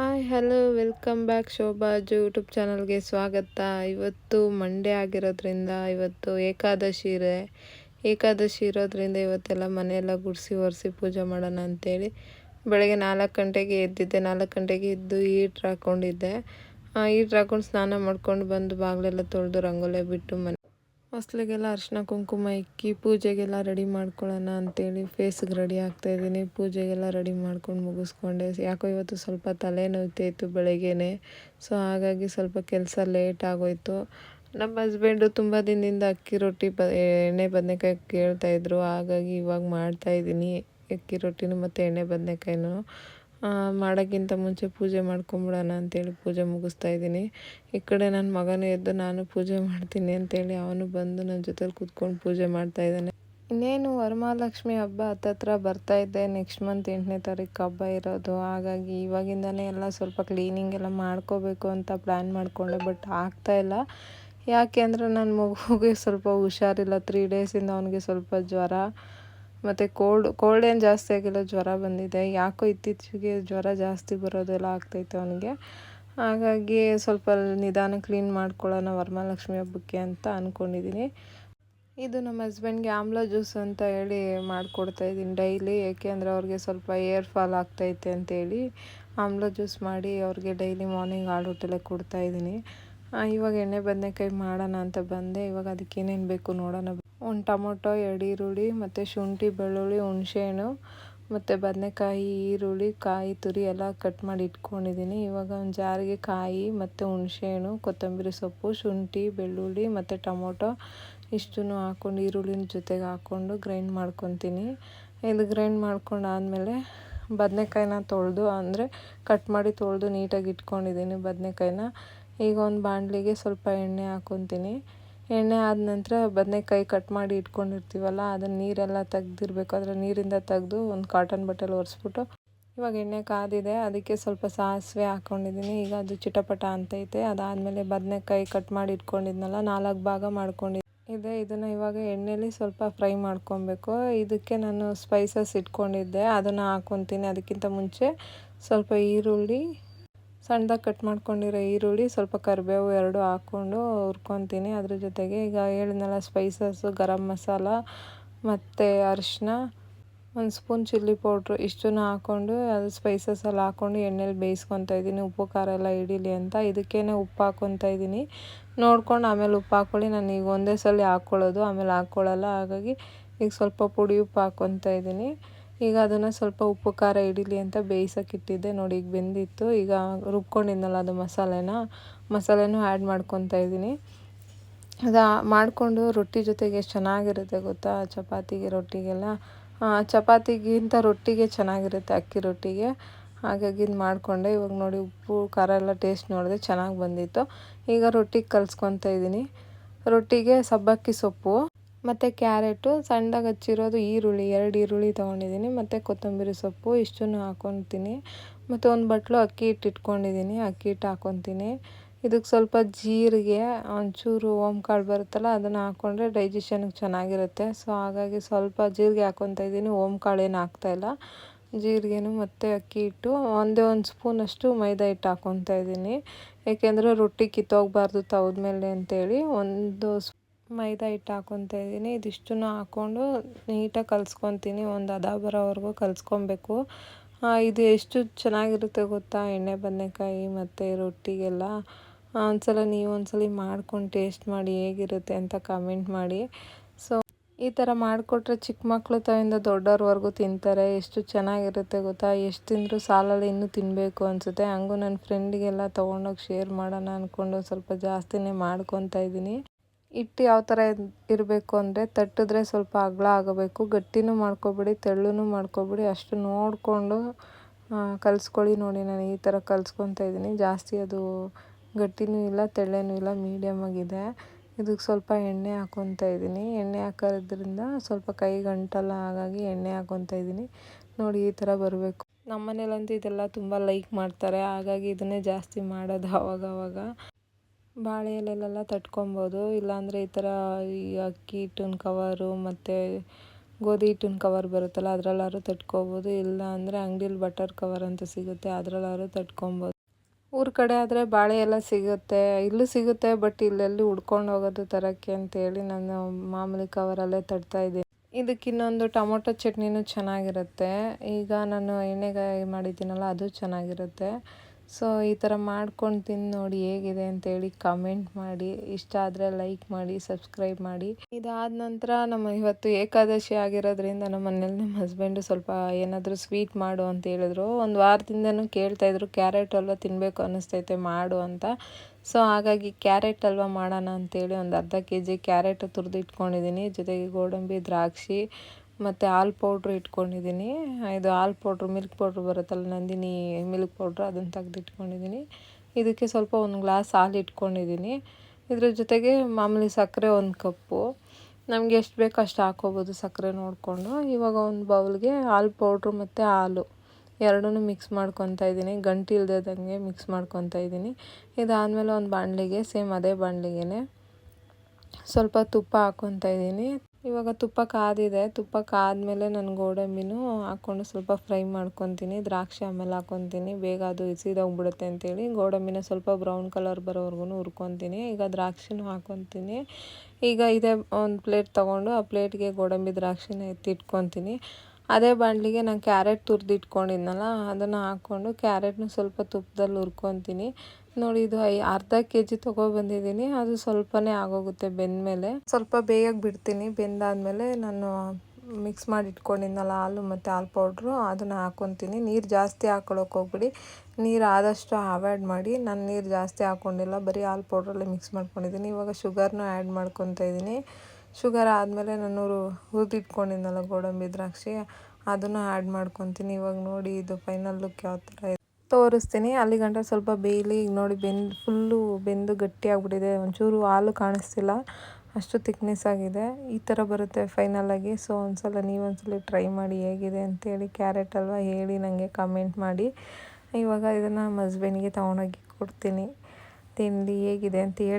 Hi hello welcome back Shobhaju YouTube ಚಾನಲ್ಗೆ ಸ್ವಾಗತ. ಇವತ್ತು ಮಂಡೇ ಆಗಿರೋದ್ರಿಂದ ಇವತ್ತು ಏಕಾದಶಿ ಇದೆ. ಏಕಾದಶಿ ಇರೋದ್ರಿಂದ ಇವತ್ತೆಲ್ಲ ಮನೆಯೆಲ್ಲ ಗುಡಿಸಿ ಒರೆಸಿ ಪೂಜೆ ಮಾಡೋಣ ಅಂತೇಳಿ ಬೆಳಗ್ಗೆ ನಾಲ್ಕು ಗಂಟೆಗೆ ಎದ್ದಿದ್ದೆ. ನಾಲ್ಕು ಗಂಟೆಗೆ ಎದ್ದು ಈಟ್ರ್ ಹಾಕ್ಕೊಂಡಿದ್ದೆ ಈಟ್ರ್ ಹಾಕ್ಕೊಂಡು ಸ್ನಾನ ಮಾಡ್ಕೊಂಡು ಬಂದು ಬಾಗಿಲೆಲ್ಲ ತೊಳೆದು ರಂಗೋಲೆ ಬಿಟ್ಟು ಮನೆ ಹೊಸ್ಲಿಗೆಲ್ಲ ಅರಿಶಿನ ಕುಂಕುಮ ಇಕ್ಕಿ ಪೂಜೆಗೆಲ್ಲ ರೆಡಿ ಮಾಡ್ಕೊಳ್ಳೋಣ ಅಂತೇಳಿ ಫೇಸ್ಗೆ ರೆಡಿ ಆಗ್ತಾಯಿದ್ದೀನಿ ಪೂಜೆಗೆಲ್ಲ ರೆಡಿ ಮಾಡ್ಕೊಂಡು ಮುಗಿಸ್ಕೊಂಡೆ. ಯಾಕೋ ಇವತ್ತು ಸ್ವಲ್ಪ ತಲೆ ನೋಯ್ತಾಯಿತ್ತು ಬೆಳಗ್ಗೆನೆ. ಸೊ ಹಾಗಾಗಿ ಸ್ವಲ್ಪ ಕೆಲಸ ಲೇಟ್ ಆಗೋಯ್ತು. ನಮ್ಮ ಹಸ್ಬೆಂಡು ತುಂಬ ದಿನದಿಂದ ಅಕ್ಕಿ ರೊಟ್ಟಿ ಬ, ಎಣ್ಣೆ ಬದನೆಕಾಯಿ ಕೇಳ್ತಾಯಿದ್ರು ಹಾಗಾಗಿ ಇವಾಗ ಮಾಡ್ತಾಯಿದ್ದೀನಿ ಅಕ್ಕಿ ರೊಟ್ಟಿನೂ ಮತ್ತು ಎಣ್ಣೆ ಬದನೆಕಾಯಿನೂ. ಮಾಡೋಕ್ಕಿಂತ ಮುಂಚೆ ಪೂಜೆ ಮಾಡ್ಕೊಂಬಿಡೋಣ ಅಂತೇಳಿ ಪೂಜೆ ಮುಗಿಸ್ತಾ ಇದ್ದೀನಿ. ಈ ಕಡೆ ನನ್ನ ಮಗನೂ ಎದ್ದು ನಾನು ಪೂಜೆ ಮಾಡ್ತೀನಿ ಅಂತೇಳಿ ಅವನು ಬಂದು ನನ್ನ ಜೊತೆಲಿ ಕೂತ್ಕೊಂಡು ಪೂಜೆ ಮಾಡ್ತಾ ಇದ್ದಾನೆ. ಇನ್ನೇನು ವರಮಹಾಲಕ್ಷ್ಮಿ ಹಬ್ಬ ಹತ್ತತ್ರ ಬರ್ತಾ ಇದೆ. ನೆಕ್ಸ್ಟ್ ಮಂತ್ ಎಂಟನೇ ತಾರೀಕು ಹಬ್ಬ ಇರೋದು. ಹಾಗಾಗಿ ಇವಾಗಿಂದನೇ ಎಲ್ಲ ಸ್ವಲ್ಪ ಕ್ಲೀನಿಂಗ್ ಎಲ್ಲ ಮಾಡ್ಕೋಬೇಕು ಅಂತ ಪ್ಲ್ಯಾನ್ ಮಾಡಿಕೊಂಡೆ ಬಟ್ ಆಗ್ತಾ ಇಲ್ಲ. ಯಾಕೆ ಅಂದರೆ ನನ್ನ ಮಗುಗೆ ಸ್ವಲ್ಪ ಹುಷಾರಿಲ್ಲ. ತ್ರೀ ಡೇಸಿಂದ ಅವನಿಗೆ ಸ್ವಲ್ಪ ಜ್ವರ. ಮತ್ತು ಕೋಲ್ಡ್ ಕೋಲ್ಡ್ ಏನು ಜಾಸ್ತಿ ಆಗಿಲ್ಲ, ಜ್ವರ ಬಂದಿದೆ. ಯಾಕೋ ಇತ್ತೀಚೆಗೆ ಜ್ವರ ಜಾಸ್ತಿ ಬರೋದೆಲ್ಲ ಆಗ್ತೈತೆ ಅವನಿಗೆ. ಹಾಗಾಗಿ ಸ್ವಲ್ಪ ನಿಧಾನ ಕ್ಲೀನ್ ಮಾಡ್ಕೊಳ್ಳೋಣ ವರಮಹಾಲಕ್ಷ್ಮಿ ಹಬ್ಬಕ್ಕೆ ಅಂತ ಅಂದ್ಕೊಂಡಿದ್ದೀನಿ ಇದು ನಮ್ಮ ಹಸ್ಬೆಂಡ್ಗೆ ಆಮ್ಲ ಜ್ಯೂಸ್ ಅಂತ ಹೇಳಿ ಮಾಡಿಕೊಡ್ತಾ ಇದ್ದೀನಿ ಡೈಲಿ ಏಕೆಂದರೆ ಅವ್ರಿಗೆ ಸ್ವಲ್ಪ ಏರ್ ಫಾಲ್ ಆಗ್ತೈತೆ ಅಂತೇಳಿ. ಆಮ್ಲ ಜ್ಯೂಸ್ ಮಾಡಿ ಅವ್ರಿಗೆ ಡೈಲಿ ಮಾರ್ನಿಂಗ್ ಹಾಲು ಕೊಡ್ತಾ ಕೊಡ್ತಾಯಿದ್ದೀನಿ ಇವಾಗ ಎಣ್ಣೆ ಬದನೆಕಾಯಿ ಮಾಡೋಣ ಅಂತ ಬಂದೆ. ಇವಾಗ ಅದಕ್ಕೆ ಏನೇನು ಬೇಕು ನೋಡೋಣ. ಒಂದು ಟೊಮೊಟೊ ಎರಡು ಈರುಳ್ಳಿ ಮತ್ತು ಶುಂಠಿ, ಬೆಳ್ಳುಳ್ಳಿ, ಹುಣಸೆಹಣ್ಣು ಮತ್ತು ಬದನೆಕಾಯಿ, ಈರುಳ್ಳಿ, ಕಾಯಿ, ತುರಿ ಎಲ್ಲ ಕಟ್ ಮಾಡಿ ಇಟ್ಕೊಂಡಿದ್ದೀನಿ. ಇವಾಗ ಒಂದು ಜಾರಿಗೆ ಕಾಯಿ ಮತ್ತು ಹುಣಸೆಹಣ್ಣು, ಕೊತ್ತಂಬರಿ ಸೊಪ್ಪು, ಶುಂಠಿ, ಬೆಳ್ಳುಳ್ಳಿ ಮತ್ತು ಟೊಮೊಟೊ ಇಷ್ಟನ್ನು ಹಾಕ್ಕೊಂಡು ಈರುಳ್ಳಿನ ಜೊತೆಗೆ ಹಾಕ್ಕೊಂಡು ಗ್ರೈಂಡ್ ಮಾಡ್ಕೊತೀನಿ. ಇದು ಗ್ರೈಂಡ್ ಮಾಡ್ಕೊಂಡಾದಮೇಲೆ ಬದನೆಕಾಯಿನ ತೊಳೆದು ಅಂದರೆ ಕಟ್ ಮಾಡಿ ತೊಳೆದು ನೀಟಾಗಿ ಇಟ್ಕೊಂಡಿದ್ದೀನಿ ಬದನೆಕಾಯಿನ. ಈಗ ಒಂದು ಬಾಣಲಿಗೆ ಸ್ವಲ್ಪ ಎಣ್ಣೆ ಹಾಕೊತೀನಿ. ಎಣ್ಣೆ ಆದ ನಂತರ ಬದನೆಕಾಯಿ ಕಟ್ ಮಾಡಿ ಇಟ್ಕೊಂಡಿರ್ತೀವಲ್ಲ ಅದನ್ನು ನೀರೆಲ್ಲ ತೆಗ್ದಿರ್ಬೇಕು. ಅದರ ನೀರಿಂದ ತೆಗೆದು ಒಂದು ಕಾಟನ್ ಬಟ್ಟೆಲಿ ಒರೆಸ್ಬಿಟ್ಟು ಇವಾಗ ಎಣ್ಣೆ ಕಾದಿದೆ, ಅದಕ್ಕೆ ಸ್ವಲ್ಪ ಸಾಸಿವೆ ಹಾಕ್ಕೊಂಡಿದ್ದೀನಿ ಈಗ ಅದು ಚಿಟಪಟ ಅಂತೈತೆ ಅದಾದಮೇಲೆ ಬದನೆಕಾಯಿ ಕಟ್ ಮಾಡಿ ಇಟ್ಕೊಂಡಿದ್ನಲ್ಲ, ನಾಲ್ಕು ಭಾಗ ಮಾಡ್ಕೊಂಡಿದ್ದೆ ಇದೆ, ಇದನ್ನು ಇವಾಗ ಎಣ್ಣೆಲಿ ಸ್ವಲ್ಪ ಫ್ರೈ ಮಾಡ್ಕೊಬೇಕು. ಇದಕ್ಕೆ ನಾನು ಸ್ಪೈಸಸ್ ಇಟ್ಕೊಂಡಿದ್ದೆ, ಅದನ್ನು ಹಾಕ್ಕೊತೀನಿ ಅದಕ್ಕಿಂತ ಮುಂಚೆ ಸ್ವಲ್ಪ ಈರುಳ್ಳಿ ಸಣ್ಣದಾಗಿ ಕಟ್ ಮಾಡ್ಕೊಂಡಿರೋ ಈರುಳ್ಳಿ ಸ್ವಲ್ಪ ಕರಿಬೇವು ಎರಡು ಹಾಕ್ಕೊಂಡು ಹುರ್ಕೊತೀನಿ. ಅದ್ರ ಜೊತೆಗೆ ಈಗ ಹೇಳಿದ್ನಲ್ಲ ಸ್ಪೈಸಸ್ಸು ಗರಂ ಮಸಾಲ ಮತ್ತು ಅರಿಶಿನ ಒಂದು ಸ್ಪೂನ್ ಚಿಲ್ಲಿ ಪೌಡ್ರು ಇಷ್ಟನ್ನು ಹಾಕ್ಕೊಂಡು ಅದು ಸ್ಪೈಸಸಲ್ಲಿ ಹಾಕ್ಕೊಂಡು ಎಣ್ಣೆಲಿ ಬೇಯಿಸ್ಕೊತಾ ಇದ್ದೀನಿ. ಉಪ್ಪು, ಖಾರ ಎಲ್ಲ ಹಿಡೀಲಿ ಅಂತ. ಇದಕ್ಕೇ ಉಪ್ಪು ಹಾಕ್ಕೊತಾ ಇದ್ದೀನಿ. ನೋಡ್ಕೊಂಡು ಆಮೇಲೆ ಉಪ್ಪು ಹಾಕ್ಕೊಳ್ಳಿ. ನಾನು ಈಗ ಒಂದೇ ಸಲ ಹಾಕ್ಕೊಳ್ಳೋದು, ಆಮೇಲೆ ಹಾಕ್ಕೊಳ್ಳಲ್ಲ. ಹಾಗಾಗಿ ಈಗ ಸ್ವಲ್ಪ ಪುಡಿ ಉಪ್ಪು ಹಾಕ್ಕೊತಾ ಇದ್ದೀನಿ. ಈಗ ಅದನ್ನು ಸ್ವಲ್ಪ ಉಪ್ಪು, ಖಾರ ಹಿಡೀಲಿ ಅಂತ ಇಟ್ಟಿದ್ದೆ. ನೋಡಿ, ಈಗ ಬೆಂದಿತ್ತು. ಈಗ ರುಬ್ಕೊಂಡಿದ್ನಲ್ಲ ಅದು ಮಸಾಲೆನ. ಮಸಾಲೆನೂ ಆ್ಯಡ್ ಮಾಡ್ಕೊತಾ ಇದ್ದೀನಿ. ಅದು ಮಾಡಿಕೊಂಡು ರೊಟ್ಟಿ ಜೊತೆಗೆ ಎಷ್ಟು ಚೆನ್ನಾಗಿರುತ್ತೆ ಗೊತ್ತಾ? ಚಪಾತಿಗೆ ರೊಟ್ಟಿಗೆಲ್ಲ. ಚಪಾತಿಗಿಂತ ರೊಟ್ಟಿಗೆ ಚೆನ್ನಾಗಿರುತ್ತೆ ಅಕ್ಕಿ ರೊಟ್ಟಿಗೆ. ಹಾಗಾಗಿ ಇದು ಮಾಡಿಕೊಂಡೆ. ಇವಾಗ ನೋಡಿ, ಉಪ್ಪು, ಖಾರ ಎಲ್ಲ ಟೇಸ್ಟ್ ನೋಡಿದೆ ಚೆನ್ನಾಗಿ ಬಂದಿತ್ತು. ಈಗ ರೊಟ್ಟಿಗೆ ಕಲ್ಸ್ಕೊತಾ ಇದ್ದೀನಿ. ರೊಟ್ಟಿಗೆ ಸಬ್ಬಕ್ಕಿ ಸೊಪ್ಪು. ಮತ್ತು ಕ್ಯಾರೆಟು, ಸಣ್ಣದಾಗಿ ಹಚ್ಚಿರೋದು ಈರುಳ್ಳಿ, ಎರಡು ಈರುಳ್ಳಿ ತೊಗೊಂಡಿದ್ದೀನಿ. ಮತ್ತು ಕೊತ್ತಂಬರಿ ಸೊಪ್ಪು, ಇಷ್ಟನ್ನು ಹಾಕೊತೀನಿ. ಮತ್ತು ಒಂದು ಬಟ್ಲು ಅಕ್ಕಿ ಹಿಟ್ಟು ಇಟ್ಕೊಂಡಿದ್ದೀನಿ, ಅಕ್ಕಿ ಹಿಟ್ಟು ಹಾಕ್ಕೊತೀನಿ ಇದಕ್ಕೆ ಸ್ವಲ್ಪ ಜೀರಿಗೆ, ಒಂಚೂರು ಓಂಕಾಳು ಬರುತ್ತಲ್ಲ, ಅದನ್ನು ಹಾಕ್ಕೊಂಡ್ರೆ ಡೈಜೆಷನ್ಗೆ ಚೆನ್ನಾಗಿರುತ್ತೆ. ಸೊ ಹಾಗಾಗಿ ಸ್ವಲ್ಪ ಜೀರಿಗೆ ಹಾಕ್ಕೊತಾ ಇದ್ದೀನಿ. ಓಂಕಾಳು ಏನು ಹಾಕ್ತಾಯಿಲ್ಲ ಜೀರಿಗೆನು ಮತ್ತು ಅಕ್ಕಿ ಹಿಟ್ಟು, ಒಂದೇ ಒಂದು ಸ್ಪೂನಷ್ಟು ಮೈದಾ ಹಿಟ್ಟು ಹಾಕ್ಕೊತಾ ಇದ್ದೀನಿ. ಏಕೆಂದರೆ ರೊಟ್ಟಿ ಕಿತ್ತೋಗಬಾರ್ದು ತವದ ಮೇಲೆ ಅಂತೇಳಿ ಒಂದು ಮೈದಾ ಹಿಟ್ಟು ಹಾಕ್ಕೊತಾ ಇದ್ದೀನಿ. ಇದಿಷ್ಟನ್ನು ಹಾಕ್ಕೊಂಡು ನೀಟಾಗಿ ಕಲಿಸ್ಕೊತೀನಿ. ಒಂದು ಹದ ಬರೋವರೆಗೂ ಕಲಿಸ್ಕೊಬೇಕು. ಇದು ಎಷ್ಟು ಚೆನ್ನಾಗಿರುತ್ತೆ ಗೊತ್ತಾ? ಎಣ್ಣೆ, ಬದನೆಕಾಯಿ ಮತ್ತು ರೊಟ್ಟಿಗೆಲ್ಲ. ಒಂದ್ಸಲ ನೀವು ಒಂದ್ಸಲ ಮಾಡ್ಕೊಂಡು ಟೇಸ್ಟ್ ಮಾಡಿ ಹೇಗಿರುತ್ತೆ ಅಂತ ಕಮೆಂಟ್ ಮಾಡಿ. ಸೊ, ಈ ಥರ ಮಾಡಿಕೊಟ್ರೆ ಚಿಕ್ಕ ಮಕ್ಕಳು ತಾವಿಂದ ದೊಡ್ಡವ್ರವರೆಗೂ ತಿಂತಾರೆ. ಎಷ್ಟು ಚೆನ್ನಾಗಿರುತ್ತೆ ಗೊತ್ತಾ? ಎಷ್ಟು ತಿಂದರೂ ಸಾಲಲ್ಲಿ ಇನ್ನೂ ತಿನ್ನಬೇಕು ಅನಿಸುತ್ತೆ. ಹಂಗೂ ನನ್ನ ಫ್ರೆಂಡಿಗೆಲ್ಲ ತೊಗೊಂಡೋಗಿ ಶೇರ್ ಮಾಡೋಣ ಅಂದ್ಕೊಂಡು ಸ್ವಲ್ಪ ಜಾಸ್ತಿನೇ ಮಾಡ್ಕೊತಾ ಇದ್ದೀನಿ. ಹಿಟ್ಟು ಯಾವ ಥರ ಇರಬೇಕು ಅಂದರೆ ತಟ್ಟಿದ್ರೆ ಸ್ವಲ್ಪ ಅಗಲ ಆಗಬೇಕು, ಗಟ್ಟಿನೂ ಮಾಡ್ಕೊಬೇಡಿ, ತೆಳ್ಳನೂ ಮಾಡ್ಕೊಬೇಡಿ, ಅಷ್ಟು ನೋಡಿಕೊಂಡು ಕಲಿಸ್ಕೊಳ್ಳಿ ನೋಡಿ ನಾನು ಈ ಥರ ಕಲಿಸ್ಕೊತಾ ಇದ್ದೀನಿ. ಜಾಸ್ತಿ ಅದು ಗಟ್ಟಿನೂ ಇಲ್ಲ, ತೆಳ್ಳನೂ ಇಲ್ಲ ಮೀಡಿಯಮ್ ಆಗಿದೆ. ಇದಕ್ಕೆ ಸ್ವಲ್ಪ ಎಣ್ಣೆ ಹಾಕ್ಕೊತಾ ಇದ್ದೀನಿ. ಎಣ್ಣೆ ಹಾಕೋದ್ರಿಂದ ಸ್ವಲ್ಪ ಕೈ ಗಂಟಲ್ಲ ಹಾಗಾಗಿ ಎಣ್ಣೆ ಹಾಕ್ಕೊತಾ ಇದ್ದೀನಿ. ನೋಡಿ ಈ ಥರ ಬರಬೇಕು. ನಮ್ಮ ಮನೇಲಂತೂ ಇದೆಲ್ಲ ತುಂಬ ಲೈಕ್ ಮಾಡ್ತಾರೆ. ಹಾಗಾಗಿ ಇದನ್ನೇ ಜಾಸ್ತಿ ಮಾಡೋದು ಅವಾಗವಾಗ. ಅವಾಗ ಬಾಳೆ ಎಲೆಲೆಲ್ಲ ತಟ್ಕೊಬೋದು. ಇಲ್ಲಾಂದರೆ ಈ ಥರ ಈ ಅಕ್ಕಿ ಹಿಟ್ಟಿನ ಕವರು ಮತ್ತು ಗೋಧಿ ಹಿಟ್ಟಿನ ಕವರ್ ಬರುತ್ತಲ್ಲ, ಅದರಲ್ಲಾದ್ರೂ ತಟ್ಕೊಬೋದು. ಇಲ್ಲ ಅಂದರೆ ಅಂಗಡಿಲಿ ಬಟರ್ ಕವರ್ ಅಂತ ಸಿಗುತ್ತೆ, ಅದರಲ್ಲಾದ್ರೂ ತಟ್ಕೊಬೋದು. ಊರ ಕಡೆ ಆದರೆ ಬಾಳೆ ಎಲ್ಲ ಸಿಗುತ್ತೆ. ಇಲ್ಲೂ ಸಿಗುತ್ತೆ ಬಟ್ ಇಲ್ಲೆಲ್ಲಿ ಉಡ್ಕೊಂಡು ಹೋಗೋದು ತರೋಕ್ಕೆ ಅಂತೇಳಿ ನಾನು ಮಾಮೂಲಿ ಕವರಲ್ಲೇ ತಡ್ತಾ ಇದ್ದೀನಿ. ಇದಕ್ಕೆ ಇನ್ನೊಂದು ಟೊಮೊಟೊ ಚಟ್ನಿನೂ ಚೆನ್ನಾಗಿರುತ್ತೆ. ಈಗ ನಾನು ಎಣ್ಣೆಗಾಯಿ ಮಾಡಿದ್ದೀನಲ್ಲ, ಅದು ಚೆನ್ನಾಗಿರುತ್ತೆ. ಸೊ ಈ ಥರ ಮಾಡ್ಕೊಂಡು ತಿಂದು ನೋಡಿ ಹೇಗಿದೆ ಅಂತೇಳಿ ಕಮೆಂಟ್ ಮಾಡಿ, ಇಷ್ಟ ಆದರೆ ಲೈಕ್ ಮಾಡಿ ಸಬ್ಸ್ಕ್ರೈಬ್ ಮಾಡಿ. ಇದಾದ ನಂತರ ನಮ್ಮ ಇವತ್ತು ಏಕಾದಶಿ ಆಗಿರೋದ್ರಿಂದ ನಮ್ಮ ಮನೇಲಿ ನಮ್ಮ ಹಸ್ಬೆಂಡು ಸ್ವಲ್ಪ ಏನಾದರೂ ಸ್ವೀಟ್ ಮಾಡು ಅಂತ ಹೇಳಿದ್ರು. ಒಂದು ವಾರದಿಂದನೂ ಕೇಳ್ತಾಯಿದ್ರು ಕ್ಯಾರೆಟ್ ಹಲ್ವ ತಿನ್ನಬೇಕು ಅನ್ನಿಸ್ತೈತೆ, ಮಾಡು ಅಂತ. ಸೊ ಹಾಗಾಗಿ ಕ್ಯಾರೆಟ್ ಹಲ್ವ ಮಾಡೋಣ ಅಂತೇಳಿ ಒಂದು ಅರ್ಧ ಕೆ ಜಿ ಕ್ಯಾರೆಟ್ ತುರಿದು ಇಟ್ಕೊಂಡಿದ್ದೀನಿ ಜೊತೆಗೆ ಗೋಡಂಬಿ, ದ್ರಾಕ್ಷಿ ಮತ್ತು ಹಾಲು ಪೌಡ್ರ್ ಇಟ್ಕೊಂಡಿದ್ದೀನಿ. ಇದು ಹಾಲು ಪೌಡ್ರ್, ಮಿಲ್ಕ್ ಪೌಡ್ರ್ ಬರುತ್ತಲ್ಲ, ನಂದಿನಿ ಮಿಲ್ಕ್ ಪೌಡ್ರ್ ಅದನ್ನು ತೆಗ್ದಿಟ್ಕೊಂಡಿದ್ದೀನಿ. ಇದಕ್ಕೆ ಸ್ವಲ್ಪ ಒಂದು ಗ್ಲಾಸ್ ಹಾಲು ಇಟ್ಕೊಂಡಿದ್ದೀನಿ. ಇದ್ರ ಜೊತೆಗೆ ಮಾಮೂಲಿ ಸಕ್ಕರೆ ಒಂದು ಕಪ್ಪು. ನಮಗೆ ಎಷ್ಟು ಬೇಕೋ ಅಷ್ಟು ಹಾಕ್ಕೋಬೋದು ಸಕ್ಕರೆ ನೋಡಿಕೊಂಡು. ಇವಾಗ ಒಂದು ಬೌಲ್ಗೆ ಹಾಲು ಪೌಡ್ರು ಮತ್ತು ಹಾಲು ಎರಡೂ ಮಿಕ್ಸ್ ಮಾಡ್ಕೊತಾ ಇದ್ದೀನಿ. ಗಂಟು ಇಲ್ದೇದಂಗೆ ಮಿಕ್ಸ್ ಮಾಡ್ಕೊತಾ ಇದ್ದೀನಿ. ಇದಾದಮೇಲೆ ಒಂದು ಬಾಣಲಿಗೆ, ಸೇಮ್ ಅದೇ ಬಾಣಲಿಗೆ ಸ್ವಲ್ಪ ತುಪ್ಪ ಹಾಕ್ಕೊತಾ ಇದ್ದೀನಿ. ಇವಾಗ ತುಪ್ಪ ಕಾದಿದೆ. ತುಪ್ಪ ಕಾದ್ಮೇಲೆ ನಾನು ಗೋಡಂಬಿನೂ ಹಾಕ್ಕೊಂಡು ಸ್ವಲ್ಪ ಫ್ರೈ ಮಾಡ್ಕೊತೀನಿ. ದ್ರಾಕ್ಷಿ ಆಮೇಲೆ ಹಾಕ್ಕೊತೀನಿ. ಬೇಗ ಅದು ಹಸಿದೋಗ್ಬಿಡುತ್ತೆ ಅಂತೇಳಿ ಗೋಡಂಬಿನ ಸ್ವಲ್ಪ ಬ್ರೌನ್ ಕಲರ್ ಬರೋವರೆಗೂ ಹುರ್ಕೊತೀನಿ. ಈಗ ದ್ರಾಕ್ಷಿನೂ ಹಾಕ್ಕೊತೀನಿ. ಈಗ ಇದೇ ಒಂದು ಪ್ಲೇಟ್ ತೊಗೊಂಡು ಆ ಪ್ಲೇಟ್ಗೆ ಗೋಡಂಬಿ ದ್ರಾಕ್ಷಿನ ಎತ್ತಿಟ್ಕೊತೀನಿ. ಅದೇ ಬಾಣಲಿಗೆ ನಾನು ಕ್ಯಾರೆಟ್ ತುರಿದಿಟ್ಕೊಂಡಿದ್ನಲ್ಲ, ಅದನ್ನು ಹಾಕ್ಕೊಂಡು ಕ್ಯಾರೆಟ್ನ ಸ್ವಲ್ಪ ತುಪ್ಪದಲ್ಲಿ ಹುರ್ಕೊತೀನಿ. ನೋಡಿ, ಇದು ಅರ್ಧ ಕೆ ಜಿ ತೊಗೊಬಂದಿದ್ದೀನಿ. ಅದು ಸ್ವಲ್ಪನೇ ಆಗೋಗುತ್ತೆ ಬೆಂದಮೇಲೆ. ಸ್ವಲ್ಪ ಬೇಗ ಬಿಡ್ತೀನಿ. ಬೆಂದಾದಮೇಲೆ ನಾನು ಮಿಕ್ಸ್ ಮಾಡಿ ಇಟ್ಕೊಂಡಿದ್ನಲ್ಲ ಹಾಲು ಮತ್ತು ಹಾಲು ಪೌಡ್ರು, ಅದನ್ನು ಹಾಕೊತೀನಿ. ನೀರು ಜಾಸ್ತಿ ಹಾಕೊಳಕ್ಕೆ ಹೋಗ್ಬಿಡಿ. ನೀರು ಆದಷ್ಟು ಅವಾಯ್ಡ್ ಮಾಡಿ. ನಾನು ನೀರು ಜಾಸ್ತಿ ಹಾಕ್ಕೊಂಡಿಲ್ಲ ಬರೀ ಹಾಲು ಪೌಡ್ರಲ್ಲೇ ಮಿಕ್ಸ್ ಮಾಡ್ಕೊಂಡಿದ್ದೀನಿ. ಇವಾಗ ಶುಗರ್ನೂ ಆ್ಯಡ್ ಮಾಡ್ಕೊತಾ ಇದ್ದೀನಿ. ಶುಗರ್ ಆದಮೇಲೆ ನಾನು ಹುರಿದಿಟ್ಕೊಂಡಿದ್ನಲ್ಲ ಗೋಡಂಬಿ ದ್ರಾಕ್ಷಿ, ಅದನ್ನು ಆ್ಯಡ್ ಮಾಡ್ಕೊತೀನಿ. ಇವಾಗ ನೋಡಿ, ಇದು ಫೈನಲ್ ಲುಕ್ ಯಾವ ಥರ ತೋರಿಸ್ತೀನಿ. ಅಲ್ಲಿ ಗಂಟ ಸ್ವಲ್ಪ ಬೇಯಲಿ. ಈಗ ನೋಡಿ ಬೆಂದು, ಫುಲ್ಲು ಬೆಂದು ಗಟ್ಟಿಯಾಗ್ಬಿಟ್ಟಿದೆ. ಒಂಚೂರು ಹಾಲು ಕಾಣಿಸ್ತಿಲ್ಲ. ಅಷ್ಟು ತಿಕ್ನೆಸ್ ಆಗಿದೆ. ಈ ಥರ ಬರುತ್ತೆ ಫೈನಲಾಗಿ ಸೊ ಒಂದ್ಸಲ ನೀವು ಒಂದ್ಸಲ ಟ್ರೈ ಮಾಡಿ ಹೇಗಿದೆ ಅಂತೇಳಿ ಕ್ಯಾರೆಟ್ ಅಲ್ವಾ ಹೇಳಿ ನನಗೆ ಕಮೆಂಟ್ ಮಾಡಿ. ಇವಾಗ ಇದನ್ನು ನಮ್ಮ ಹಸ್ಬೆಂಡ್ಗೆ ತೊಗೊಂಡೋಗಿ ಕೊಡ್ತೀನಿ. ತಿಂಡಿ ಹೇಗಿದೆ ಅಂತ ಹೇಳಿ.